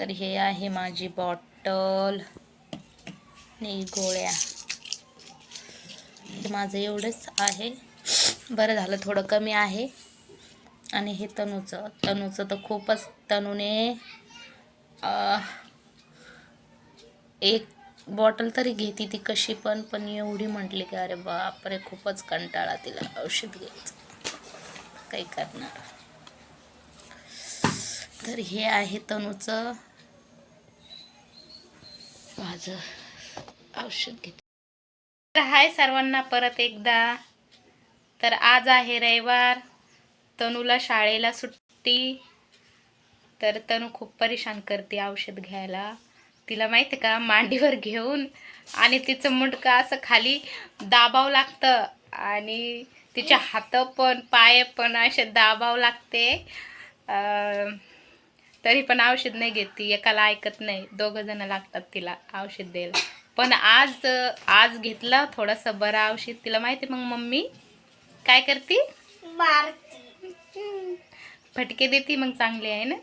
तर हे आहे माझी बॉटल. आणि गोळ्या. माझं एवढंच आहे. बरं झालं थोडं कमी आहे. आणि हे तनूचं. तनूचं तर खूपच तनूने एक बॉटल तरी घेते ती कशी पण पण एवढी म्हटली की अरे बापरे खूपच कंटाळा तिला. औषध घ्यायचं. काही करणार. तर हे आहे तनूचं. माझं औषध घेते. तर हाय सर्वांना परत एकदा. तर आज आहे रविवार. तनूला शाळेला सुट्टी. तर तनू खूप परेशान करते औषध घ्यायला. तिला माहिती का मांडीवर घेऊन. आणि तिचं मुंडकं असं खाली दाबावं लागतं. आणि तिचे हात पण पाय पण असे दाबावं लागते. तरी पण औषध नाही घेत ती एकाला ऐकत नाही. दोघं जण लागतात तिला औषध द्यायला. पण आज आज घेतलं थोडंसं बरं औषध. तिला माहिती मग मम्मी? काय करते? फटके देते मग चांगले आहे ना?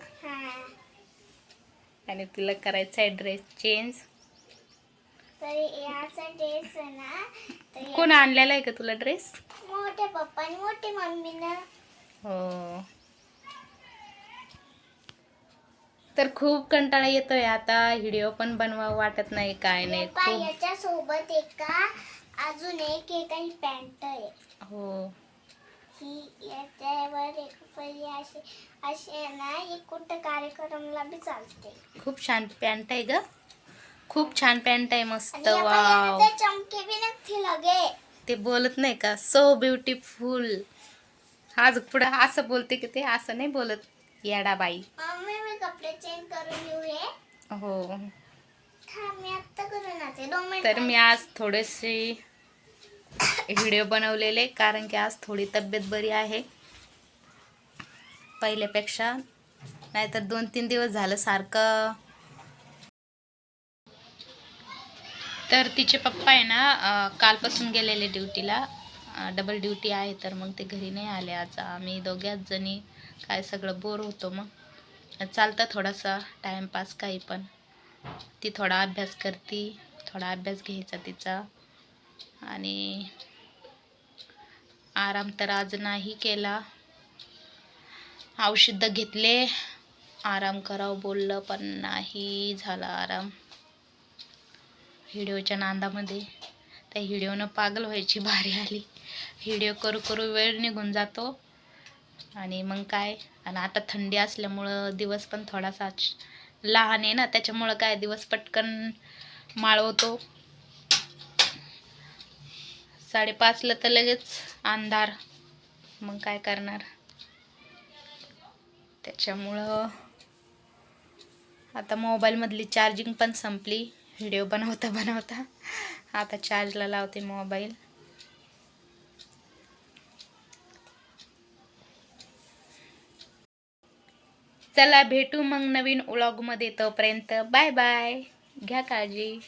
आणि तुला करायचं आहे ड्रेस चेंज कोण आणलेला आहे का तुला ड्रेस मोठ्या पप्पा आणि मोठी मम्मी ना हो. तर खूप कंटाळा येतोय आता. व्हिडिओ पण बनवा वाटत नाही काय नाही. खूप याच्या सोबत एका अजून एक एक आणि पॅन्ट आहे. हो. ही याच्यावर एक परी अशी अशी आहे ना ही कुठं कार्यक्रमला बी चालते. खूप छान पॅन्ट आहे ग. खूप छान पॅन्ट आहे मस्त. आणि या वाव बाईला ते चमके बी नसते लगे. ते बोलत नाही का? सो ब्युटिफुल आज पुढं असं बोलते की ते असं नाही बोलत. येडा बाई. मम्मी मी कपडे चेंज करून येऊ हे. हो. मी आत्ता करून मिनिट तर मी आज थोडेसे व्हिडिओ बनवलेले कारण की आज थोडी तब्येत बरी आहे. पहिल्यापेक्षा नाहीतर दोन तीन दिवस झालं सारखं. तर तिचे पप्पा आहे ना कालपासून गेलेले ड्युटीला. डबल ड्युटी आहे तर मग ते घरी नाही आले आज. आम्ही दोघ्याच जणी काय सगळं बोर होतो मग. चालतं थोडासा टाईमपास काही पण. ती थोडा अभ्यास करती थोडा अभ्यास घ्यायचा तिचा. आणि आराम तर आज नाही केला. औषधं घेतले. आराम करावं बोललं पण नाही झाला आराम. व्हिडिओच्या नांदामध्ये. त्या व्हिडिओनं पागल व्हायची भारी आली. व्हिडिओ करू करू वेळ निघून जातो. आणि मग काय? आणि आता थंडी असल्यामुळं दिवस पण थोडासा लहान आहे ना त्याच्यामुळं काय दिवस पटकन माळवतो. साडेपाचला तर लगेच अंधार. मग काय करणार? त्याच्यामुळं आता मोबाईलमधली चार्जिंग पण संपली. व्हिडिओ बनवता बनवता. आता चार्जला लावते मोबाईल. चला भेटू मग नवीन ओलॉगमध्ये तोपर्यंत. बाय बाय घ्या काळजी.